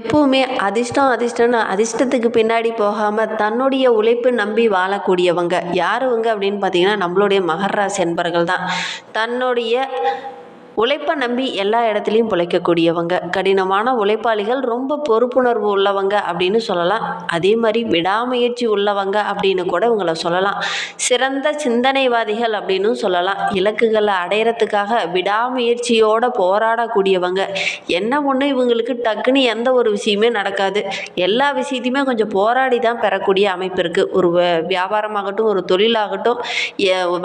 எப்பவுமே அதிர்ஷ்டம் அதிர்ஷ்டம்னு அதிர்ஷ்டத்துக்கு பின்னாடி போகாமல் தன்னுடைய உழைப்பு நம்பி வாழக்கூடியவங்க. யாருவங்க அப்படின்னு பார்த்தீங்கன்னா நம்மளுடைய மகராசி என்பர்கள் தான் தன்னுடைய உழைப்பை நம்பி எல்லா இடத்துலையும் பிழைக்கக்கூடியவங்க. கடினமான உழைப்பாளிகள் ரொம்ப பொறுப்புணர்வு உள்ளவங்க அப்படின்னு சொல்லலாம். அதே மாதிரி விடாமுயற்சி உள்ளவங்க அப்படின்னு கூட இவங்களை சொல்லலாம். சிறந்த சிந்தனைவாதிகள் அப்படின்னு சொல்லலாம். இலக்குகளை அடையிறதுக்காக விடாமுயற்சியோட போராடக்கூடியவங்க. என்ன ஒன்று இவங்களுக்கு டக்குன்னு எந்த ஒரு விஷயமே நடக்காது. எல்லா விஷயத்தையுமே கொஞ்சம் போராடி தான் பெறக்கூடிய அமைப்பு இருக்குது ஒரு வியாபாரமாகட்டும் ஒரு தொழிலாகட்டும்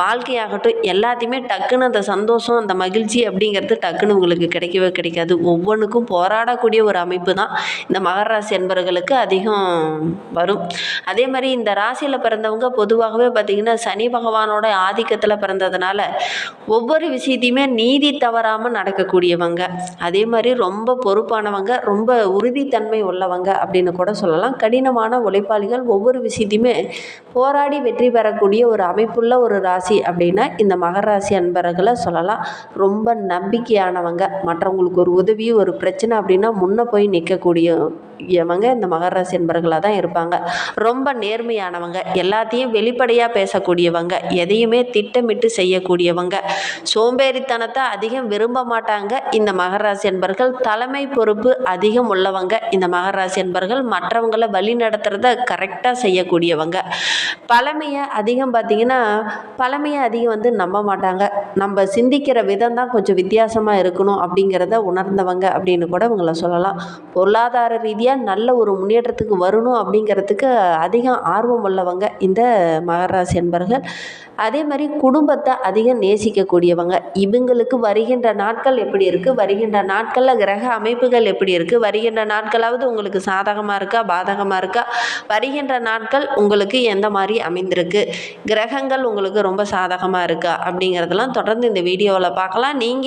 வாழ்க்கையாகட்டும் எல்லாத்தையுமே டக்குன்னு அந்த சந்தோஷம் அந்த மகிழ்ச்சி அப்படிங்கிறது டக்குன்னு உங்களுக்கு கிடைக்கவே கிடைக்காது. ஒவ்வொன்றுக்கும் போராடக்கூடிய ஒரு அமைப்பு தான் இந்த மகர ராசி என்பவர்களுக்கு அதிகம் வரும். அதே மாதிரி இந்த ராசியில் பிறந்தவங்க பொதுவாகவே பார்த்திங்கன்னா சனி பகவானோட ஆதிக்கத்தில் பிறந்ததுனால ஒவ்வொரு விஷயத்தையுமே நீதி தவறாமல் நடக்கக்கூடியவங்க. அதே மாதிரி ரொம்ப பொறுப்பானவங்க ரொம்ப உறுதித்தன்மை உள்ளவங்க அப்படின்னு கூட சொல்லலாம். கடினமான உழைப்பாளிகள் ஒவ்வொரு விஷயத்தையுமே போராடி வெற்றி பெறக்கூடிய ஒரு அமைப்புள்ள ஒரு ராசி அப்படின்னா இந்த மகர ராசி அன்பர்களை சொல்லலாம். ரொம்ப நம்பிக்கையானவங்க. மற்றவங்களுக்கு ஒரு உதவி ஒரு பிரச்சனை அப்படின்னா முன்ன போய் நிற்கக்கூடியவங்க இந்த மகராசி என்பர்களாக தான் இருப்பாங்க. ரொம்ப நேர்மையானவங்க. எல்லாத்தையும் வெளிப்படையாக பேசக்கூடியவங்க. எதையுமே திட்டமிட்டு செய்யக்கூடியவங்க. சோம்பேறித்தனத்தை அதிகம் விரும்ப மாட்டாங்க இந்த மகராசி என்பர்கள். தலைமை பொறுப்பு அதிகம் உள்ளவங்க இந்த மகராசி என்பர்கள். மற்றவங்களை வழி நடத்துகிறத கரெக்டாக செய்யக்கூடியவங்க. பழமையை அதிகம் பார்த்தீங்கன்னா பழமையை அதிகம் வந்து நம்ப மாட்டாங்க. நம்ம சிந்திக்கிற விதம் தான் கொஞ்சம் வித்தியாசமாக இருக்கணும் அப்படிங்கிறத உணர்ந்தவங்க அப்படின்னு கூட இவங்கள சொல்லலாம். பொருளாதார ரீதியாக நல்ல ஒரு முன்னேற்றத்துக்கு வரணும் அப்படிங்கிறதுக்கு அதிகம் ஆர்வம் உள்ளவங்க இந்த மகராசி என்பர்கள் அதே மாதிரி குடும்பத்தை அதிகம் நேசிக்கக்கூடியவங்க. இவங்களுக்கு வருகின்ற நாட்கள் எப்படி இருக்குது வருகின்ற நாட்களில் கிரக அமைப்புகள் எப்படி இருக்குது வருகின்ற நாட்களாவது உங்களுக்கு சாதகமாக இருக்கா? பாதகமாக இருக்கா? வருகின்ற நாட்கள் உங்களுக்கு எந்த மாதிரி அமைந்திருக்கு? கிரகங்கள் உங்களுக்கு ரொம்ப சாதகமாக இருக்கா? அப்படிங்கிறதெல்லாம் தொடர்ந்து இந்த வீடியோவில் பார்க்கலாம். நீங்கள்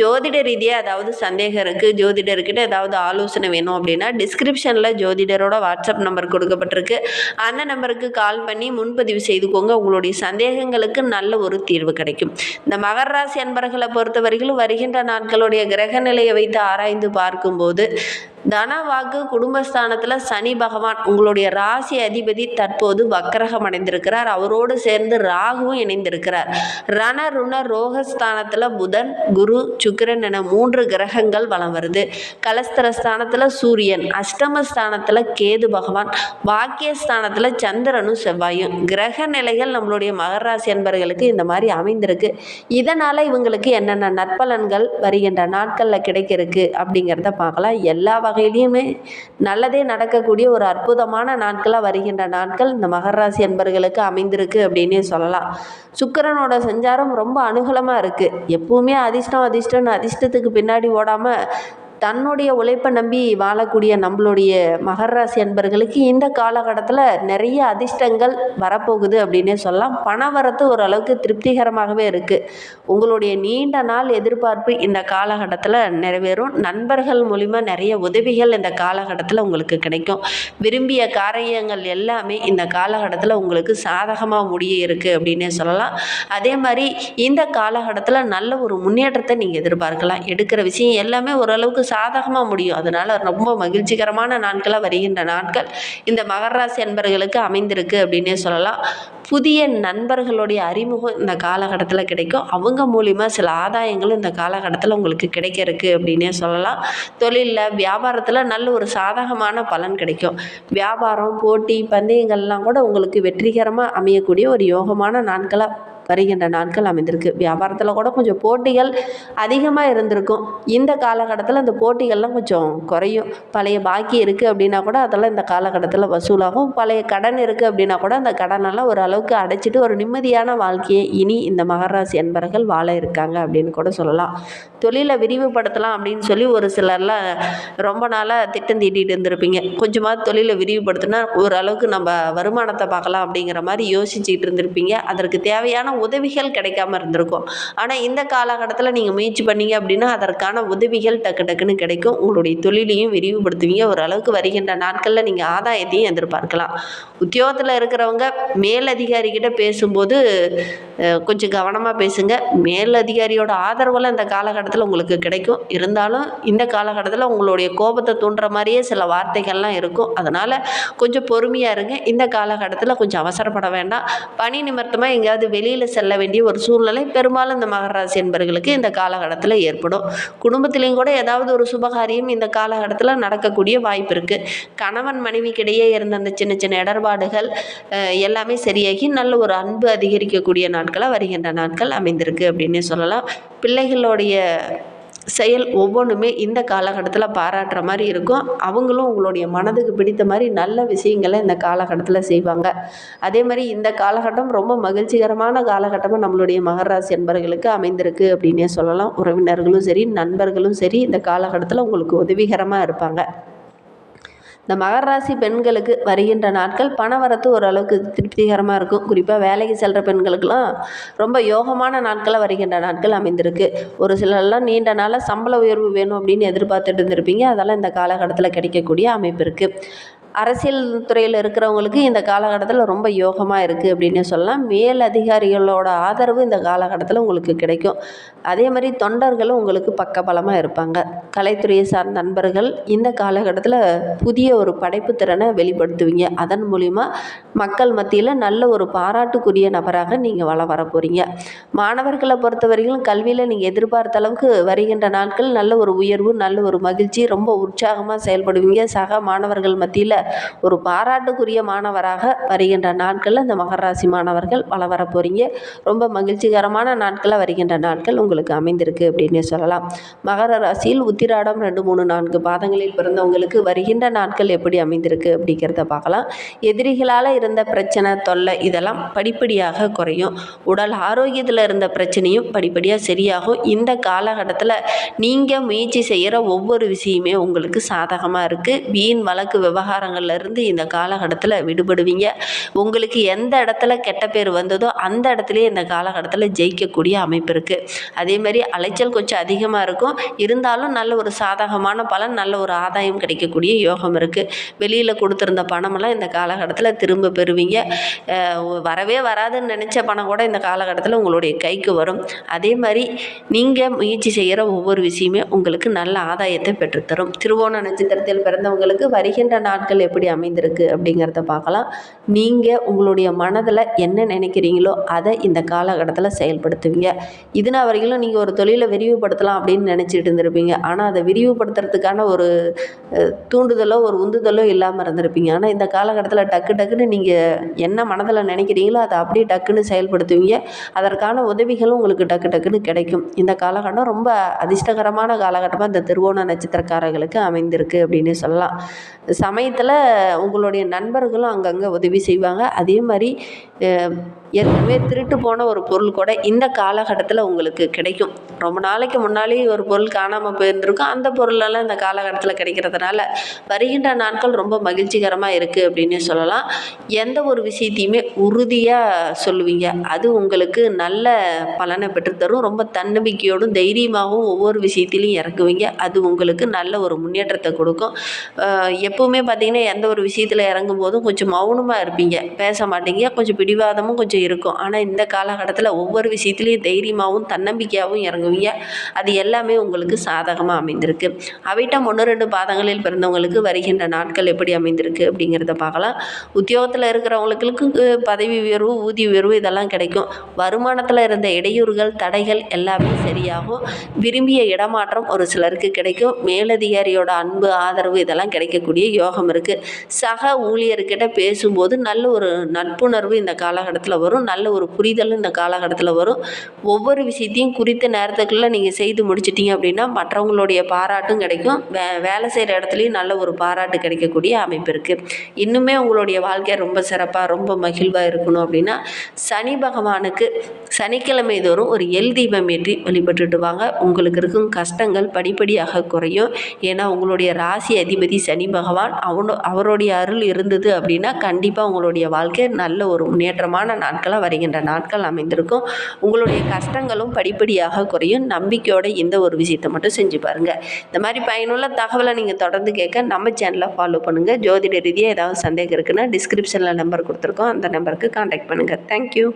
ஜோதிட ரீதியாக ஏதாவது சந்தேகம் இருக்குது ஜோதிடர்கிட்ட ஏதாவது ஆலோசனை வேணும் அப்படின்னா டிஸ்கிரிப்ஷனில் ஜோதிடரோட வாட்ஸ்அப் நம்பர் கொடுக்கப்பட்டிருக்கு. அந்த நம்பருக்கு கால் பண்ணி முன்பதிவு செய்துக்கோங்க. உங்களுடைய சந்தேகங்களுக்கு நல்ல ஒரு தீர்வு கிடைக்கும். இந்த மகர ராசி அன்பர்களை பொறுத்தவரையிலும் வருகின்ற நாட்களுடைய கிரக நிலையை வைத்து ஆராய்ந்து பார்க்கும்போது தன வாக்கு குடும்பஸ்தானத்தில் சனி பகவான் உங்களுடைய ராசி அதிபதி தற்போது வக்கரகம் அடைந்திருக்கிறார். அவரோடு சேர்ந்து ராகுவும் இணைந்திருக்கிறார். ரண ருண ரோகஸ்தானத்தில் புதன் குரு சுக்கிரன் என மூன்று கிரகங்கள் வலம் வருது. கலஸ்தரஸ்தானத்தில் சூரியன் அஷ்டமஸ்தானத்தில் கேது பகவான் வாக்கியஸ்தானத்தில் சந்திரனும் செவ்வாயும். கிரக நிலைகள் நம்மளுடைய மகர ராசி அன்பர்களுக்கு இந்த மாதிரி அமைந்திருக்கு. இதனால் இவங்களுக்கு என்னென்ன நற்பலன்கள் வருகின்ற நாட்களில் கிடைக்கிறதுக்கு அப்படிங்கிறத பார்க்கலாம். எல்லா வகை வகையிலையுமே நல்லதே நடக்கக்கூடிய ஒரு அற்புதமான நாட்களாக வருகின்ற நாட்கள் இந்த மகராசி அன்பர்களுக்கு அமைந்திருக்கு அப்படின்னே சொல்லலாம். சுக்கிரனோட சஞ்சாரம் ரொம்ப அனுகூலமாக இருக்குது எப்பவுமே அதிர்ஷ்டம் அதிர்ஷ்டம்னு அதிர்ஷ்டத்துக்கு பின்னாடி ஓடாமல் தன்னுடைய உழைப்பை நம்பி வாழக்கூடிய நம்மளுடைய மகர ராசி அன்பர்களுக்கு இந்த காலகட்டத்தில் நிறைய அதிர்ஷ்டங்கள் வரப்போகுது அப்படின்னே சொல்லலாம். பண வரத்து ஓரளவுக்கு திருப்திகரமாகவே இருக்குது உங்களுடைய நீண்ட நாள் எதிர்பார்ப்பு இந்த காலகட்டத்தில் நிறைவேறும். நண்பர்கள் மூலிமா நிறைய உதவிகள் இந்த காலகட்டத்தில் உங்களுக்கு கிடைக்கும். விரும்பிய காரியங்கள் எல்லாமே இந்த காலகட்டத்தில் உங்களுக்கு சாதகமாக முடிய இருக்குது அப்படின்னே சொல்லலாம். அதே மாதிரி இந்த காலகட்டத்தில் நல்ல ஒரு முன்னேற்றத்தை நீங்கள் எதிர்பார்க்கலாம். எடுக்கிற விஷயம் எல்லாமே ஓரளவுக்கு சாதகமாக முடியும். அதனால் ரொம்ப மகிழ்ச்சிகரமான நாட்களாக வருகின்ற நாட்கள் இந்த மகராசி அன்பர்களுக்கு அமைந்திருக்கு அப்படின்னே சொல்லலாம். புதிய நண்பர்களுடைய அறிமுகம் இந்த காலகட்டத்தில் கிடைக்கும். அவங்க மூலிமா சில ஆதாயங்களும் இந்த காலகட்டத்தில் உங்களுக்கு கிடைக்க இருக்குது அப்படின்னே சொல்லலாம். தொழிலில் வியாபாரத்தில் நல்ல ஒரு சாதகமான பலன் கிடைக்கும். வியாபாரம் போட்டி பந்தயங்கள்லாம் கூட உங்களுக்கு வெற்றிகரமாக அமையக்கூடிய ஒரு யோகமான நாட்களாக வருகின்ற நாட்கள் அமைந்திருக்கு. வியாபாரத்தில் கூட கொஞ்சம் போட்டிகள் அதிகமாக இருந்திருக்கும். இந்த காலகட்டத்தில் அந்த போட்டிகள்லாம் கொஞ்சம் குறையும். பழைய பாக்கி இருக்குது அப்படின்னா கூட அதெல்லாம் இந்த காலகட்டத்தில் வசூலாகும். பழைய கடன் இருக்குது அப்படின்னா கூட அந்த கடனெல்லாம் ஓரளவுக்கு அடைச்சிட்டு ஒரு நிம்மதியான வாழ்க்கையை இனி இந்த மகராசி என்பர்கள் வாழ இருக்காங்க அப்படின்னு கூட சொல்லலாம். தொழிலை விரிவுபடுத்தலாம் அப்படின்னு சொல்லி ஒரு சிலர்லாம் ரொம்ப நாளாக திட்டம் தீட்டிட்டு இருந்திருப்பீங்க. கொஞ்சமாவது தொழிலை விரிவுபடுத்தினா ஓரளவுக்கு நம்ம வருமானத்தை பார்க்கலாம் அப்படிங்கிற மாதிரி யோசிச்சுக்கிட்டு இருந்திருப்பீங்க. அதற்கு தேவையான உதவிகள் கிடைக்காம இருந்திருக்கும். ஆனால் இந்த காலகட்டத்தில் நீங்கள் முயற்சி பண்ணீங்க அப்படின்னா அதற்கான உதவிகள் டக்கு டக்குன்னு கிடைக்கும். உங்களுடைய தொழிலையும் விரிவுபடுத்துவீங்க. ஓரளவுக்கு வருகின்ற நாட்களில் நீங்கள் ஆதாயத்தையும் எதிர்பார்க்கலாம். உத்தியோகத்தில் இருக்கிறவங்க மேலதிகாரிகிட்ட பேசும்போது கொஞ்சம் கவனமாக பேசுங்க. மேலதிகாரியோட ஆதரவெல்லாம் இந்த காலகட்டத்தில் உங்களுக்கு கிடைக்கும். இருந்தாலும் இந்த காலகட்டத்தில் உங்களுடைய கோபத்தை தூண்டுற மாதிரியே சில வார்த்தைகள்லாம் இருக்கும். அதனால் கொஞ்சம் பொறுமையாக இருங்க. இந்த காலகட்டத்தில் கொஞ்சம் அவசரப்பட வேண்டாம். பணி நிமித்தமாக எங்கேயாவது வெளியில் செல்ல வேண்டிய ஒரு சூழ்நிலை பெரும்பாலும் இந்த மகராசி என்பவர்களுக்கு இந்த காலகட்டத்தில் ஏற்படும். குடும்பத்திலையும் கூட ஏதாவது ஒரு சுபகாரியம் இந்த காலகட்டத்தில் நடக்கக்கூடிய வாய்ப்பு இருக்குது கணவன் மனைவிக்கிடையே இருந்த அந்த சின்ன சின்ன இடர்பாடுகள் எல்லாமே சரியாகி நல்ல ஒரு அன்பு அதிகரிக்கக்கூடிய நாட்களாக வருகின்ற நாட்கள் அமைந்திருக்கு அப்படின்னே சொல்லலாம். பிள்ளைகளுடைய செயல் ஒவ்வொன்றுமே இந்த காலகட்டத்தில் பாராட்டுற மாதிரி இருக்கும். அவங்களும் உங்களுடைய மனதுக்கு பிடித்த மாதிரி நல்ல விஷயங்களை இந்த காலகட்டத்தில் செய்வாங்க. அதே மாதிரி இந்த காலகட்டம் ரொம்ப மகிழ்ச்சிகரமான காலகட்டமாக நம்மளுடைய மகராசி என்பர்களுக்கு அமைந்திருக்கு அப்படின்னே சொல்லலாம். உறவினர்களும் சரி நண்பர்களும் சரி இந்த காலகட்டத்தில் உங்களுக்கு உதவிகரமாக இருப்பாங்க. இந்த மகராசி பெண்களுக்கு வருகின்ற நாட்கள் பணவரத்து ஓரளவுக்கு திருப்திகரமாக இருக்கும். குறிப்பாக வேலைக்கு செல்கிற பெண்களுக்கெல்லாம் ரொம்ப யோகமான நாட்களாக வருகின்ற நாட்கள் அமைந்திருக்கு. ஒரு சிலர்லாம் நீண்ட நாளாக சம்பள உயர்வு வேணும் அப்படின்னு எதிர்பார்த்துட்டு இருந்திருப்பீங்க. அதெல்லாம் இந்த காலகட்டத்தில் கிடைக்கக்கூடிய அமைப்பு இருக்குது அரசியல் துறையில் இருக்கிறவங்களுக்கு இந்த காலகட்டத்தில் ரொம்ப யோகமாக இருக்குது அப்படின்னு சொல்லலாம். மேல் அதிகாரிகளோட ஆதரவு இந்த காலகட்டத்தில் உங்களுக்கு கிடைக்கும். அதே மாதிரி தொண்டர்களும் உங்களுக்கு பக்கபலமாக இருப்பாங்க. கலைத்துறையை சார்ந்த நண்பர்கள் இந்த காலகட்டத்தில் புதிய ஒரு படைப்பு திறனை வெளிப்படுத்துவீங்க. அதன் மூலிமா மக்கள் மத்தியில் நல்ல ஒரு பாராட்டுக்குரிய நபராக நீங்கள் வள வர போகிறீங்க மாணவர்களை பொறுத்தவரையிலும் கல்வியில் நீங்கள் எதிர்பார்த்த அளவுக்கு வருகின்ற நாட்கள் நல்ல ஒரு உயர்வு நல்ல ஒரு மகிழ்ச்சி ரொம்ப உற்சாகமாக செயல்படுவீங்க. சக மாணவர்கள் மத்தியில் ஒரு பாராட்டுக்குரிய மாணவராக வருகின்ற நாட்களில் இந்த மகராசி மாணவர்கள் வள வர போகிறீங்க ரொம்ப மகிழ்ச்சிகரமான நாட்களாக வருகின்ற நாட்கள் உங்களுக்கு அமைந்திருக்கு அப்படின்னே சொல்லலாம். மகர ராசியில் உத்திராடம் ரெண்டு மூணு நான்கு பாதங்களில் பிறந்தவங்களுக்கு வருகின்ற நாட்கள் எப்படி அமைந்திருக்கு அப்படிங்கிறத பார்க்கலாம். எதிரிகளால் இருந்த பிரச்சனை தொல்லை இதெல்லாம் படிப்படியாக குறையும். உடல் ஆரோக்கியத்தில் இருந்த பிரச்சனையும் படிப்படியாக சரியாகும். இந்த காலகட்டத்தில் நீங்கள் முயற்சி செய்கிற ஒவ்வொரு விஷயமே உங்களுக்கு சாதகமாக இருக்குது வீண் வழக்கு விவகாரம் இருந்து இந்த காலகட்டத்தில் விடுபடுவீங்க. உங்களுக்கு எந்த இடத்துல கெட்ட பேர் வந்ததோ அந்த இடத்துலயே இந்த காலகட்டத்தில் ஜெயிக்கக்கூடிய அமைப்பு இருக்குது அதே மாதிரி அலைச்சல் கொஞ்சம் அதிகமாக இருக்கும். இருந்தாலும் நல்ல ஒரு சாதகமான பலன் நல்ல ஒரு ஆதாயம் கிடைக்கக்கூடிய யோகம் இருக்குது வெளியில் கொடுத்துருந்த பணமெல்லாம் இந்த காலகட்டத்தில் திரும்ப பெறுவீங்க. வரவே வராதுன்னு நினச்ச பணம் கூட இந்த காலகட்டத்தில் உங்களுடைய கைக்கு வரும். அதே மாதிரி நீங்கள் முயற்சி செய்கிற ஒவ்வொரு விஷயமே உங்களுக்கு நல்ல ஆதாயத்தை பெற்றுத்தரும். திருவோண நட்சத்திரத்தில் பிறந்தவங்களுக்கு வருகின்ற நாட்கள் எப்படி அமைந்திருக்கு அப்படிங்கிறத பார்க்கலாம். நீங்கள் உங்களுடைய மனதில் என்ன நினைக்கிறீங்களோ அதை இந்த காலகட்டத்தில் செயல்படுத்துவீங்க. இதுனா வரைக்கும் நீங்கள் ஒரு தொழிலை விரிவுபடுத்தலாம் அப்படின்னு நினச்சிட்டு இருந்திருப்பீங்க. ஆனால் அதை விரிவுபடுத்துறதுக்கான ஒரு தூண்டுதலோ ஒரு உந்துதலோ இல்லாமல் இருந்திருப்பீங்க. ஆனால் இந்த காலகட்டத்தில் டக்கு டக்குன்னு நீங்கள் என்ன மனதில் நினைக்கிறீங்களோ அதை அப்படியே டக்குன்னு செயல்படுத்துவீங்க. அதற்கான உதவிகளும் உங்களுக்கு டக்கு டக்குன்னு கிடைக்கும். இந்த காலகட்டம் ரொம்ப அதிர்ஷ்டகரமான காலகட்டமாக இந்த திருவோண நட்சத்திரக்காரர்களுக்கு அமைந்திருக்கு அப்படின்னு சொல்லலாம். சமயத்தில் உங்களுடைய நண்பர்களும் அங்கங்கே உதவி செய்வாங்க. அதே மாதிரி ஏற்கனவே திருட்டு போன ஒரு பொருள் கூட இந்த காலகட்டத்தில் உங்களுக்கு கிடைக்கும். ரொம்ப நாளைக்கு முன்னாலே ஒரு பொருள் காணாமல் போயிருந்திருக்கும். அந்த பொருளெல்லாம் இந்த காலகட்டத்தில் கிடைக்கிறதுனால வருகின்ற நாட்கள் ரொம்ப மகிழ்ச்சிகரமாக இருக்குது அப்படின்னு சொல்லலாம். எந்த ஒரு விஷயத்தையுமே உறுதியாக சொல்லுவீங்க. அது உங்களுக்கு நல்ல பலனை பெற்றுத்தரும். ரொம்ப தன்னம்பிக்கையோடும் தைரியமாகவும் ஒவ்வொரு விஷயத்திலையும் இறக்குவீங்க. அது உங்களுக்கு நல்ல ஒரு முன்னேற்றத்தை கொடுக்கும். எப்போவுமே எப்பவுமே பார்த்தீங்கன்னா எந்த ஒரு விஷயத்தில் இறங்கும் போதும் கொஞ்சம் மௌனமாக இருப்பீங்க. பேச மாட்டீங்க. கொஞ்சம் பிடிவாதமும் கொஞ்சம் இருக்கும். ஆனால் இந்த காலகட்டத்தில் ஒவ்வொரு விஷயத்துலையும் தைரியமாகவும் தன்னம்பிக்கையாகவும் இறங்குவீங்க. அது எல்லாமே உங்களுக்கு சாதகமாக அமைந்திருக்கு. அவைட்டம் ஒன்று ரெண்டு பாதங்களில் பிறந்தவங்களுக்கு வருகின்ற நாட்கள் எப்படி அமைந்திருக்கு அப்படிங்கிறத பார்க்கலாம். உத்தியோகத்தில் இருக்கிறவங்களுக்கு பதவி உயர்வு ஊதிய உயர்வு இதெல்லாம் கிடைக்கும். வருமானத்தில் இருந்த இடையூறுகள் தடைகள் எல்லாமே சரியாகும். விரும்பிய இடமாற்றம் ஒரு சிலருக்கு கிடைக்கும். மேலதிகாரியோட அன்பு ஆதரவு இதெல்லாம் கிடைக்கக்கூடிய யோகம் இருக்குது உங்களுக்கு சக ஊழியர்கிட்ட பேசும்போது நல்ல ஒரு நட்புணர்வு இந்த காலகட்டத்தில் வரும். நல்ல ஒரு புரிதலும் இந்த காலகட்டத்தில் வரும். ஒவ்வொரு விஷயத்தையும் குறித்த நேரத்துக்குள்ளே நீங்கள் செய்து முடிச்சிட்டிங்க அப்படின்னா மற்றவங்களுடைய பாராட்டும் கிடைக்கும். வே வேலை செய்கிற இடத்துலையும் நல்ல ஒரு பாராட்டு கிடைக்கக்கூடிய அமைப்பு இருக்குது இன்னுமே உங்களுடைய வாழ்க்கை ரொம்ப சிறப்பாக ரொம்ப மகிழ்வாக இருக்கணும் அப்படின்னா சனி பகவானுக்கு சனிக்கிழமை தோறும் ஒரு எல் தீபம் ஏற்றி வழிபட்டுட்டு வாங்க. உங்களுக்கு இருக்கும் கஷ்டங்கள் படிப்படியாக குறையும். ஏன்னா உங்களுடைய ராசி அதிபதி சனி பகவான் அவனோ அவருடைய அருள் இருந்தது அப்படின்னா கண்டிப்பாக உங்களுடைய வாழ்க்கை நல்ல ஒரு முன்னேற்றமான நாட்களாக வருகின்ற நாட்கள் அமைந்திருக்கும். உங்களுடைய கஷ்டங்களும் படிப்படியாக குறையும். நம்பிக்கையோட இந்த ஒரு விஷயத்தை மட்டும் செஞ்சு பாருங்கள் இந்த மாதிரி பயனுள்ள தகவலை நீங்கள் தொடர்ந்து கேட்க நம்ம சேனலை ஃபாலோ பண்ணுங்கள் ஜோதிட ரீதியாக ஏதாவது சந்தேகம் இருக்குன்னா டிஸ்கிரிப்ஷனில் நம்பர் கொடுத்துருக்கோம். அந்த நம்பருக்கு காண்டாக்ட் பண்ணுங்கள் தேங்க்யூ